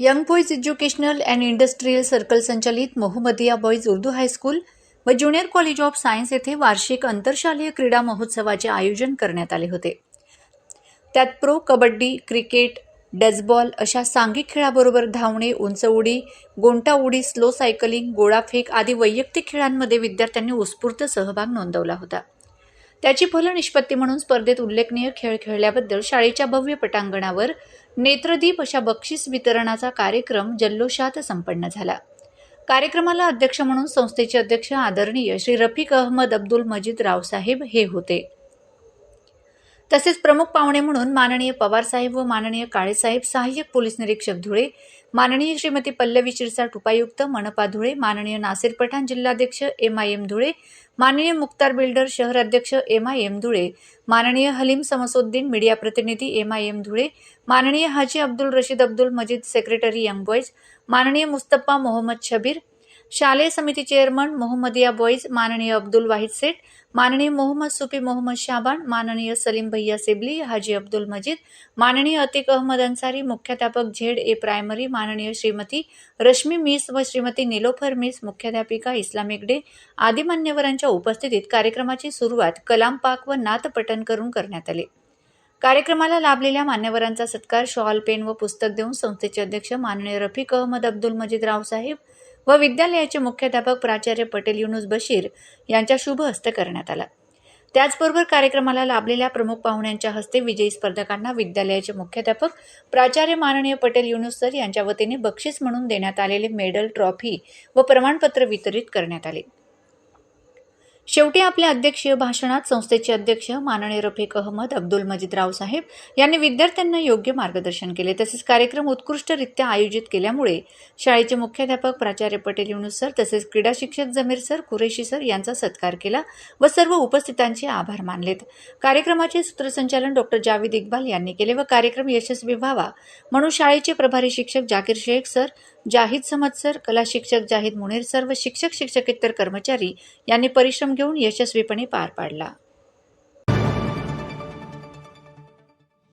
Young boys educational and industrial circle संचालित Mohammadia boys Urdu high school व junior college of science येथे वार्षिक आंतरशालेय क्रीडा महोत्सवाचे आयोजन करण्यात आले होते. त्यात प्रो कबड्डी क्रिकेट डजबॉल अशा सांघिक खेळाबरोबर धावणे उंच उडी गोंटा उडी स्लो सायकलिंग गोळाफेक आदी वैयक्तिक खेळांमध्ये विद्यार्थ्यांनी उत्स्फूर्त सहभाग नोंदवला होता. त्याची फलनिष्पत्ती म्हणून स्पर्धेत उल्लेखनीय खेळ खेळल्याबद्दल शाळेच्या भव्य पटांगणावर नेत्रदीप अशा बक्षीस वितरणाचा कार्यक्रम जल्लोषात संपन्न झाला. कार्यक्रमाला अध्यक्ष म्हणून संस्थेचे अध्यक्ष आदरणीय श्री रफिक अहमद अब्दुल मजीद रावसाहेब हे होते. तसेच प्रमुख पाहुणे म्हणून माननीय पवारसाहेब व माननीय काळेसाहेब सहाय्यक पोलीस निरीक्षक धुळे माननीय श्रीमती पल्लवी शिरसाट उपायुक्त मनपा धुळे माननीय नासिर पठाण जिल्हाध्यक्ष एम आय एम धुळे माननीय मुक्तार बिल्डर शहर अध्यक्ष एम आय एम धुळे माननीय हलीम समसोद्दीन मीडिया प्रतिनिधी एम आय एम धुळे माननीय Haji Abdul Rashid Abdul Majid secretary young boys माननीय मुस्तफा मोहम्मद शबीर शालेय समिती चेअरमन मोहम्मदिया बॉईज माननीय अब्दुल वाहिद सेठ माननीय मोहम्मद सुफी मोहम्मद शाबान माननीय सलीम भैया सेबली हाजी अब्दुल मजीद माननीय अतिक अहमद अन्सारी मुख्याध्यापक झेड ए प्रायमरी माननीय श्रीमती रश्मी मिस व श्रीमती निलोफर मिस मुख्याध्यापिका इस्लामिक डे आदी मान्यवरांच्या उपस्थितीत कार्यक्रमाची सुरुवात कलाम पाक व नाथपठण करून करण्यात आले. कार्यक्रमाला लाभलेल्या मान्यवरांचा सत्कार शॉल पेन व पुस्तक देऊन संस्थेचे अध्यक्ष माननीय रफिक अहमद अब्दुल मजीद रावसाहेब व विद्यालयाचे मुख्याध्यापक प्राचार्य पटेल युनुस बशीर यांच्या शुभ हस्ते करण्यात आला. त्याचबरोबर कार्यक्रमाला लाभलेल्या प्रमुख पाहुण्यांच्या हस्ते विजयी स्पर्धकांना विद्यालयाचे मुख्याध्यापक प्राचार्य माननीय पटेल युनुस सर यांच्या वतीने बक्षीस म्हणून देण्यात आलेले मेडल ट्रॉफी व प्रमाणपत्र वितरित करण्यात आले. शेवटी आपल्या अध्यक्षीय भाषणात संस्थेचे अध्यक्ष माननीय रफिक अहमद अब्दुल मजीद रावसाहेब यांनी विद्यार्थ्यांना योग्य मार्गदर्शन केले. तसेच कार्यक्रम उत्कृष्टरित्या आयोजित केल्यामुळे शाळेचे मुख्याध्यापक प्राचार्य पटेल युनुस सर तसेच क्रीडा शिक्षक जमीर सर कुरेशी सर यांचा सत्कार केला व सर्व उपस्थितांचे आभार मानलेत. कार्यक्रमाचे सूत्रसंचालन डॉक्टर जावेद इक्बाल यांनी केले व कार्यक्रम यशस्वी व्हावा म्हणून शाळेचे प्रभारी शिक्षक जाकीर शेख सर जाहीद समद सर कला शिक्षक जाहीद मुनीर सर व शिक्षक शिक्षकेतर कर्मचारी यांनी परिश्रम घेऊन यशस्वीपणे पार पाडला.